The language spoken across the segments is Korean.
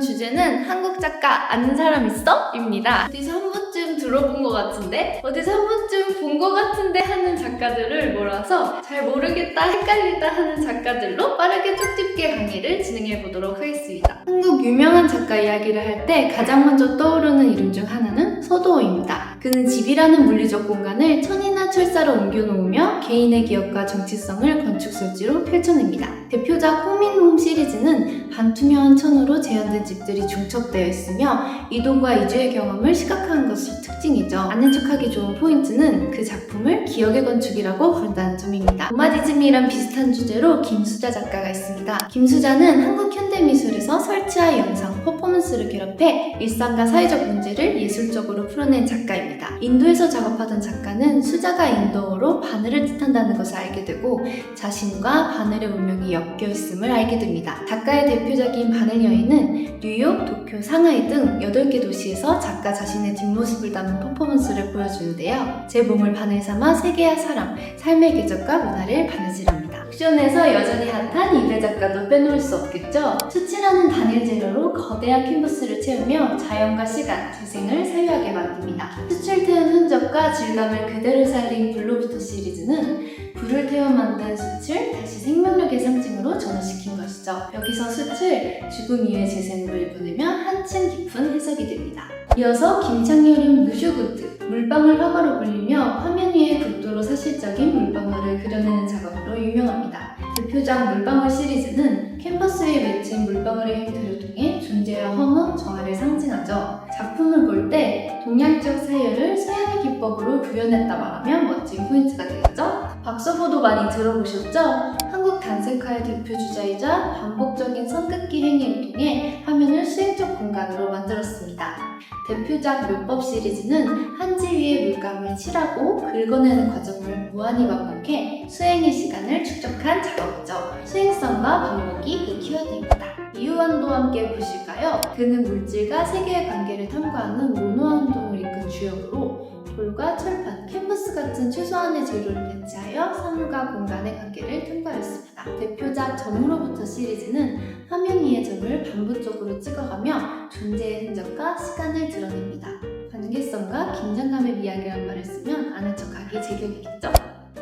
주제는 한국 작가 아는 사람 있어? 입니다. 어디서 한 번쯤 들어본 것 같은데, 어디서 한 번쯤 본 것 같은데 하는 작가들을 몰아서 잘 모르겠다, 헷갈리다 하는 작가들로 빠르게 쭉 찝게 강의를 진행해 보도록 하겠습니다. 한국 유명한 작가 이야기를 할 때 가장 먼저 떠오르는 이름 중 하나는 서도어입니다. 그는 집이라는 물리적 공간을 천이나 철사로 옮겨놓으며 개인의 기억과 정치성을 건축 설지로 펼쳐냅니다. 대표작 호민홈 시리즈는 반투명한 천으로 재현된 집들이 중첩되어 있으며 이동과 이주의 경험을 시각화한 것이 특징이죠. 아는 척하기 좋은 포인트는 그 작품을 기억의 건축이라고 부른다는 점입니다. 노마디즘이란 비슷한 주제로 김수자 작가가 있습니다. 김수자는 한국 현대미술에서 설치와 영상, 퍼포먼스를 결합해 일상과 사회적 문제를 예술적으로 풀어낸 작가입니다. 인도에서 작업하던 작가는 수자가 인도어로 바늘을 뜻한다는 것을 알게 되고 자신과 바늘의 운명이 엮여 있음을 알게 됩니다. 작가의 대표작인 바늘 여인은 뉴욕, 도쿄, 상하이 등 8개 도시에서 작가 자신의 뒷모습을 담은 퍼포먼스를 보여주는데요. 제 몸을 바늘 삼아 세 계와 사람, 삶의 궤적과 문화를 바느질합니다. 옥션에서 여전히 핫한 이배 작가도 빼놓을 수 없겠죠. 수치라는 단일 재료로 거대한 캔버스를 채우며 자연과 시간, 재생을 사유하게 만듭니다. 수출 태운 흔적과 질감을 그대로 살린 블루부터 시리즈는 불을 태워 만든 수출, 다시 생명력의 상징으로 전환시킨 것이죠. 여기서 수출, 죽음 이후의 재생을 보내며 한층 깊은 해석이 됩니다. 이어서 김창렬은 무슈구트, 물방울 화가로 불리며 화면 위에 극도로 사실적인 물방울을 그려내는 작업으로 유명합니다. 대표작 물방울 시리즈는 캔버스에 맺힌 물방울의 형태를 통해 존재와 허무, 정화를 상징하죠. 작품을 볼 때 동양적 사유를 서양의 기법으로 구현했다 말하면 멋진 포인트가 되겠죠? 박서보도 많이 들어보셨죠? 한국 단색화의 대표 주자이자 반복적인 선긋기 행위를 통해 화면을 수행적 공간으로 만들었습니다. 대표작 묘법 시리즈는 한 지 위에 물감을 칠하고 긁어내는 과정을 무한히 반복해 수행의 시간을 축적한 작업이죠. 수행성과 반복이 그 키워드입니다. 이유환도 함께 보실까요? 그는 물질과 세계의 관계를 탐구하는 모노화 운동을 이끈 주역으로 돌과 철판, 캔버스 같은 최소한의 재료를 배치하여 사물과 공간의 관계를 탐구하였습니다. 대표작 점으로부터 시리즈는 화면 위의 점을 반복적으로 찍어가며 존재의 흔적과 시간을 드러냅니다. 관계성과 긴장감의 이야기란 말을 쓰면 아는 척하기 제격이겠죠?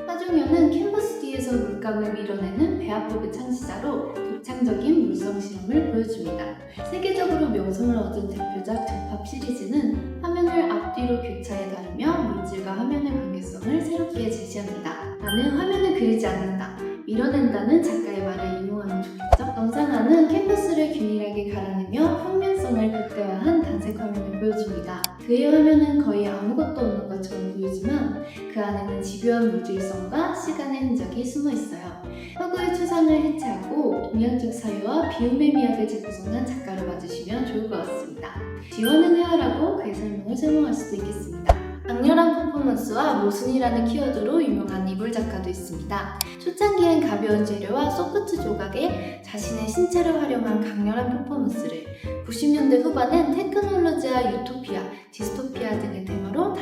하종현은 캔버스 뒤에서 물감을 밀어내는 배합법의 창시자로 독창적인 물성 실험을 보여줍니다. 세계적으로 명성을 얻은 대표작 접합 시리즈는 화면을 앞뒤로 교차해 다루며 물질과 화면의 관계성을 새롭게 제시합니다. 나는 화면을 그리지 않는다. 밀어낸다는 작가의 말을 인용하면 좋겠죠? 정상화는 캔버스를 균일하게 그의 화면은 거의 아무것도 없는 것처럼 보이지만 그 안에는 집요한 물질성과 시간의 흔적이 숨어 있어요. 허구의 추상을 해체하고 동양적 사유와 비움의 미학을 재구성한 작가를 맞으시면 좋을 것 같습니다. 지원은 헤어라고 그의 설명을 설명할 수도 있겠습니다. 강렬한 퍼포먼스와 모순이라는 키워드로 유명한 이불 작가도 있습니다. 초창기엔 가벼운 재료와 소프트 조각에 자신의 신체를 활용한 강렬한 퍼포먼스를 90년대 후반엔 테크놀로지와 유토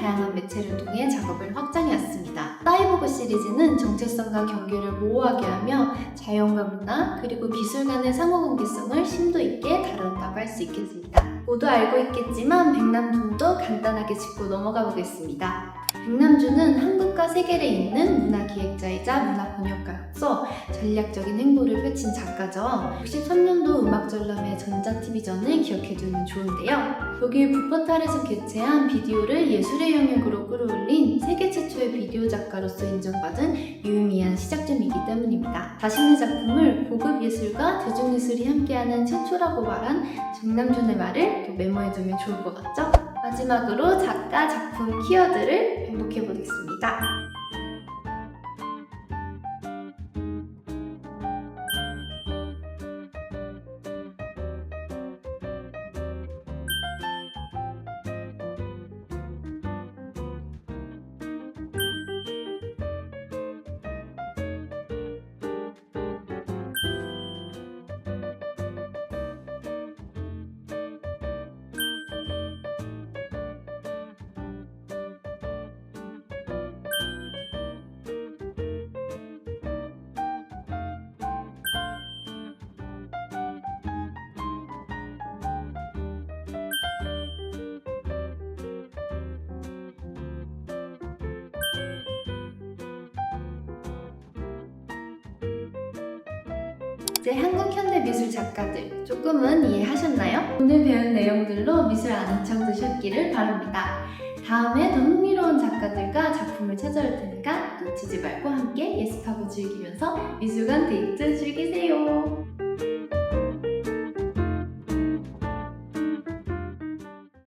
다양한 매체를 통해 작업을 확장해왔습니다. 사이보그 시리즈는 정체성과 경계를 모호하게 하며 자연과 문화 그리고 기술 간의 상호관계성을 심도 있게 다뤘다고 할 수 있겠습니다. 모두 알고 있겠지만 백남준도 간단하게 짚고 넘어가 보겠습니다. 백남준은 한국과 세계를 잇는 문화 기획자이자 문화 번역가로서 전략적인 행보를 펼친 작가죠. 63년도 음악 전람회 전자TV전을 기억해두면 좋은데요. 독일 부퍼탈에서 개최한 비디오를 예술의 영역으로 끌어올린 세계 최초의 비디오 작가로서 인정받은 유의미한 시작점이기 때문입니다. 자신의 작품을 고급 예술과 대중예술이 함께하는 최초라고 말한 백남준의 말을 또 메모해두면 좋을 것 같죠? 마지막으로 작가 작품 키워드를 반복해 보겠습니다. 이제 한국 현대 미술 작가들 조금은 이해하셨나요? 오늘 배운 내용들로 미술 아는 척 드셨기를 바랍니다. 다음에 더 흥미로운 작가들과 작품을 찾아올 테니까 놓치지 말고 함께 예습하고 즐기면서 미술관 데이트 즐기세요.